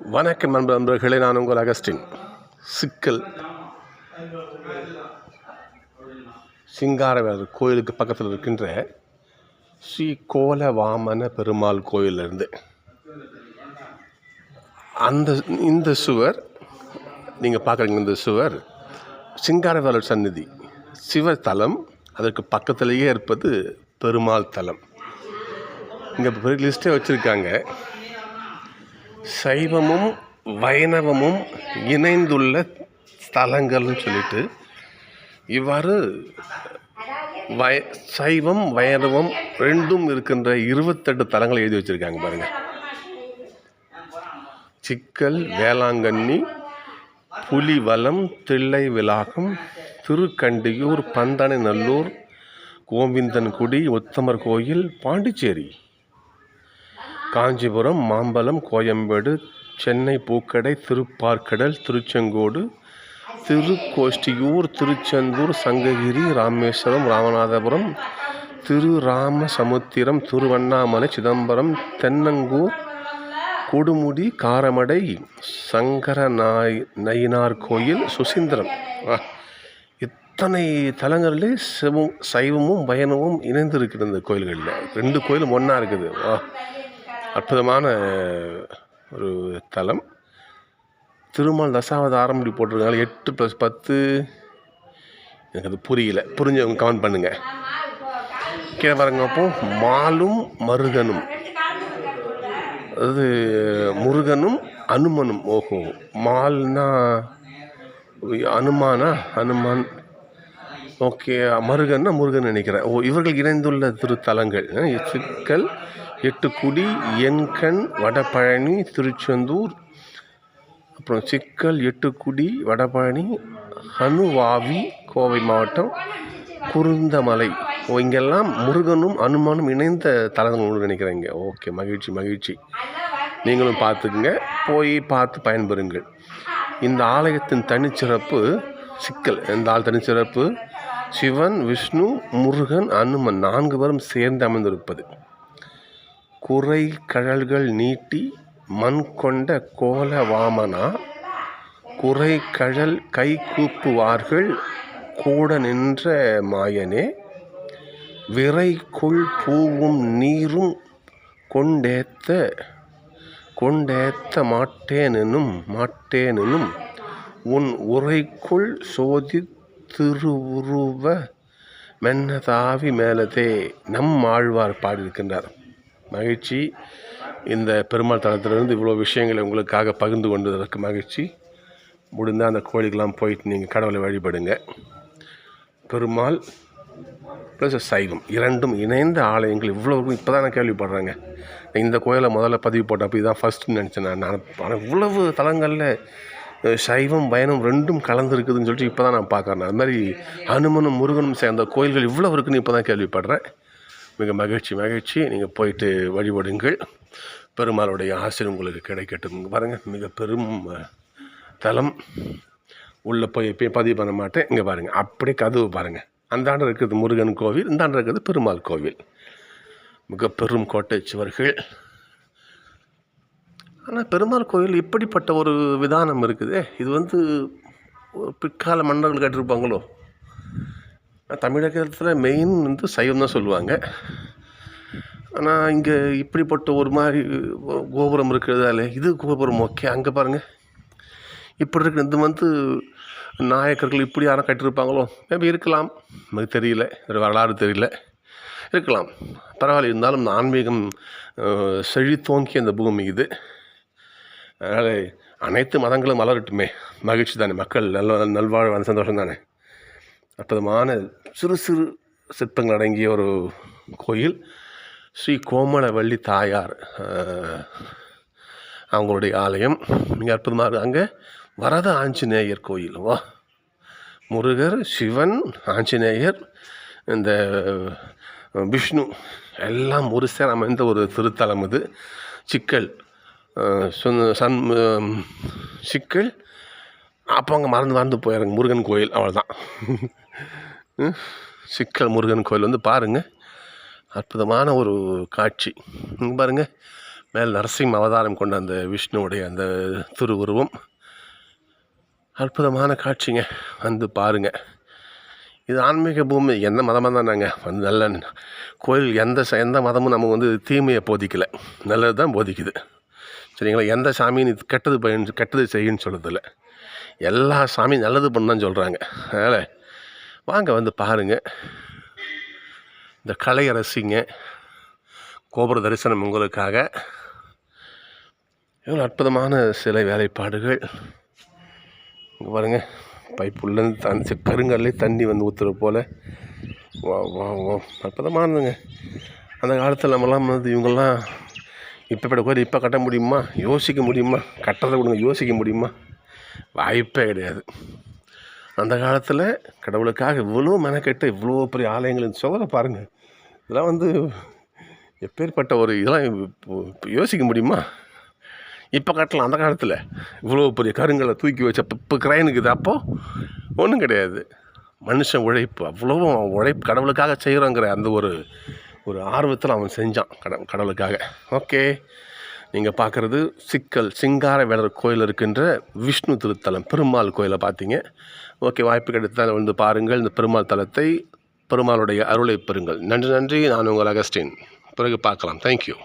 வணக்கம் நண்பர் நண்பர்களே நான் உங்கள் அகஸ்டின். சிக்கல். சிங்காரவேலர் கோயிலுக்கு பக்கத்தில் இருக்கின்ற ஸ்ரீ கோலவாமன பெருமாள் கோயிலிருந்து அந்த இந்த சுவர் நீங்கள் பார்க்குறீங்க இந்த சுவர் சிங்காரவேலர் சந்நிதி. சிவத்தலம் அதற்கு பக்கத்திலேயே இருப்பது பெருமாள் தலம். இங்கே பெரிய லிஸ்ட்டே வச்சுருக்காங்க. சைவமும் வைணவமும் இணைந்துள்ள ஸ்தலங்கள்னு சொல்லிட்டு இவ்வாறு வய சைவம் வைணவம் ரெண்டும் இருக்கின்ற இருபத்தெட்டு தலங்களை எழுதி வச்சுருக்காங்க பாருங்கள் சிக்கல் வேளாங்கண்ணி புலிவலம் தில்லை விலாகம் திருக்கண்டியூர் பந்தனை நல்லூர் கோவிந்தன்குடி உத்தமர் கோயில் பாண்டிச்சேரி. காஞ்சிபுரம் மாம்பலம் கோயம்பேடு சென்னை பூக்கடை திருப்பார்கடல் திருச்செங்கோடு திருக்கோஷ்டியூர் திருச்செந்தூர் சங்ககிரி ராமேஸ்வரம் ராமநாதபுரம் திருராமசமுத்திரம் திருவண்ணாமலை சிதம்பரம் தென்னங்கூர் கொடுமுடி காரமடை சங்கரநாய் நயினார் கோயில் சுசீந்திரம். ஆ, இத்தனை தலங்களிலே சிவம் சைவமும் பயணமும் இணைந்து இருக்குது இந்த கோயில்களில். ரெண்டு கோயிலும் ஒன்றா இருக்குது. வா அற்புதமான ஒரு தலம். திருமால் தசாவதாரம் இப்படி போட்டிருக்காங்க எட்டு ப்ளஸ் பத்து. எனக்கு அது புரியல. புரிஞ்சவங்க கமெண்ட் பண்ணுங்கள் கீழே பாருங்க அப்போ மாலும் மருகனும். அது முருகனும் அனுமனும். ஓஹோ. மால்னா அனுமானா? அனுமான். ஓகே மருகன்னா முருகன் நினைக்கிறேன் ஓ இவர்கள் இணைந்துள்ள திருத்தலங்கள் சிக்கல் எட்டுக்குடி எண்கண் வடபழனி திருச்செந்தூர் அப்புறம் சிக்கல் எட்டுக்குடி வடபழனி ஹனுவாவி கோவை மாவட்டம் குருந்தமலை. ஓ இங்கெல்லாம் முருகனும் அனுமானும் இணைந்த தலங்கள் நினைக்கிறேங்க. ஓகே மகிழ்ச்சி மகிழ்ச்சி. நீங்களும் பார்த்துக்குங்க. போய் பார்த்து பயன்பெறுங்கள். இந்த ஆலயத்தின் தனிச்சிறப்பு சிக்கல். இந்த ஆள் தனிச்சிறப்பு? சிவன் விஷ்ணு முருகன் அனுமன் நான்கு பேரும் சேர்ந்து அமைந்திருப்பது குறை கழல்கள் நீட்டி மண் கொண்ட கோல வாமனா குறை கழல் கை கூப்புவார்கள் கூட நின்ற மாயனே? விரைக்குள் பூவும் நீரும் கொண்டேத்த கொண்டேத்த மாட்டேனெனும் மாட்டேனெனும். உன் உரைக்குள் சோதி திருவுருவ மென்னதாவி மேலதே நம் ஆழ்வார் பாடியிருக்கின்றார். மகிழ்ச்சி. இந்த பெருமாள் தளத்திலிருந்து இவ்வளோ விஷயங்களை உங்களுக்காக பகிர்ந்து கொண்டதற்கு மகிழ்ச்சி. முடிந்தால் அந்த கோயிலுக்கெல்லாம் போயிட்டு நீங்கள் கடவுளை வழிபடுங்க. பெருமாள் ப்ளஸ் சைவம் இரண்டும் இணைந்த ஆலயங்கள் இவ்வளோ இப்போ தான் நான் கேள்விப்படுறேங்க. இந்த கோயிலை முதல்ல பதிவு போட்டப்போ இதான் ஃபஸ்ட்டுன்னு நினச்சேன் நான். ஆனால் இவ்வளவு தலங்களில் சைவம் பயணம் ரெண்டும் கலந்துருக்குதுன்னு சொல்லிட்டு இப்போ தான் நான் பார்க்குறேன். அது மாதிரி ஹனுமனும் முருகனும் சேர்ந்த கோயில்கள் இவ்வளோ இருக்குன்னு இப்போ தான் கேள்விப்படுறேன். மிக மகிழ்ச்சி மகிழ்ச்சி. நீங்கள் போயிட்டு வழிபடுங்கள். பெருமாளுடைய ஆசிரியர் உங்களுக்கு கிடைக்கட்டும். பாருங்கள் மிக பெரும் தலம். உள்ளே போய் எப்பயும் பதிவு பண்ண மாட்டேன். இங்கே பாருங்கள் அப்படியே கதவு பாருங்கள் அந்தாண்ட இருக்கிறது முருகன் கோவில் இந்தாண்ட இருக்கிறது பெருமாள் கோவில். மிக பெரும் கோட்டை சுவர்கள். ஆனால் பெருமாள் கோயில் இப்படிப்பட்ட ஒரு விதானம் இருக்குது. இது வந்து ஒரு பிற்கால மன்னர்கள் கட்டிருப்பாங்களோ? தமிழகத்தில் மெயின் வந்து சைவம் தான் சொல்லுவாங்க. ஆனால் இங்கே இப்படிப்பட்ட ஒரு மாதிரி கோபுரம் இருக்கிறதால இது கோபுரம்? ஓகே அங்கே பாருங்கள் இப்படி இருக்கிற இது வந்து நாயக்கர்கள் இப்படி யாரும் கட்டியிருப்பாங்களோ மேபி இருக்கலாம். நமக்கு தெரியல. ஒரு வரலாறு தெரியல. இருக்கலாம். பரவாயில்ல. இருந்தாலும் இந்த ஆன்மீகம் செழித்தோங்கிய அந்த பூமி இது. அதனால் அனைத்து மதங்களும் மலரட்டுமே. மகிழ்ச்சி தானே. மக்கள் நல்ல நல்வாழ்வான சந்தோஷம் தானே. அற்புதமான சிறு சிறு சிற்பங்கள் அடங்கிய ஒரு கோயில். ஸ்ரீ கோமலவள்ளி தாயார் அவங்களுடைய ஆலயம். மிக அற்புதமாக இருக்குது. அங்கே வரத ஆஞ்சநேயர் கோயில். வா. முருகர் சிவன் ஆஞ்சநேயர் இந்த விஷ்ணு எல்லாம் ஒரு சேர் அமைந்த ஒரு திருத்தலம் இது. சிக்கல். சன் சிக்கல். அப்போ அங்கே மறந்து மறந்து போயிடுங்க முருகன் கோயில் அவ்வளோதான் ம், சிக்கல் முருகன் கோயில் வந்து பாருங்கள் அற்புதமான ஒரு காட்சி. இங்கே பாருங்கள் மேல் நரசிம்ம அவதாரம் கொண்ட அந்த விஷ்ணுவுடைய அந்த திருவுருவம். அற்புதமான காட்சிங்க வந்து பாருங்கள் இது ஆன்மீக பூமி எந்த மதமாக தானாங்க? வந்து நல்ல கோயில் எந்த ச- எந்த மதமும் நமக்கு வந்து தீமையை போதிக்கலை. நல்லது தான் போதிக்குது. சரிங்களா? எந்த சாமியும் இது கெட்டது பயன் கெட்டது செய்யுன்னு சொல்கிறதில்ல எல்லா சாமியும் நல்லது பண்ணு சொல்கிறாங்க அதனால் வாங்க வந்து பாருங்கள் இந்த கலையை ரசிங்க கோபுர தரிசனம் உங்களுக்காக. எவ்வளோ அற்புதமான சிலை வேலைப்பாடுகள். இங்கே பாருங்கள் பைப்புள்ளேருந்து தண்ணி கருங்கல்லே தண்ணி வந்து ஊற்றுற போல். வா வா வா. அற்புதமானதுங்க. அந்த காலத்தில் நம்மலாம் வந்து இவங்கெல்லாம் இப்போ கோயில் இப்போ கட்ட முடியுமா? யோசிக்க முடியுமா? கட்டுறதை கொடுங்க யோசிக்க முடியுமா? வாய்ப்பே கிடையாது. அந்த காலத்தில் கடவுளுக்காக இவ்வளோ மெனக்கெட்டு இவ்வளோ பெரிய ஆலயங்களின் சுவரை பாருங்கள் இதெல்லாம் வந்து எப்பேற்பட்ட ஒரு இதெல்லாம் இப்போ யோசிக்க முடியுமா? இப்போ கட்டலாம் அந்த காலத்தில். இவ்வளோ பெரிய கருங்களை தூக்கி வச்ச இப்போ கிரைனுக்கு இது அப்போது ஒன்றும் கிடையாது. மனுஷன் உழைப்பு அவ்வளோவும் உழைப்பு கடவுளுக்காக செய்கிறோங்கிற அந்த ஒரு ஒரு ஆர்வத்தில் அவன் செஞ்சான் கடன் கடவுளுக்காக. ஓகே. நீங்கள் பார்க்குறது சிக்கல் சிங்கார வேலர் கோயில் இருக்கின்ற விஷ்ணு திருத்தலம் பெருமாள் கோயிலை பார்த்தீங்க ஓகே வாய்ப்பு கிடைத்தால் வந்து பாருங்கள். இந்த பெருமாள் தலத்தை பெருமாளுடைய அருளை பெறுங்கள். நன்றி நன்றி. நான் உங்கள் அகஸ்டின். பிறகு பார்க்கலாம். தேங்க்யூ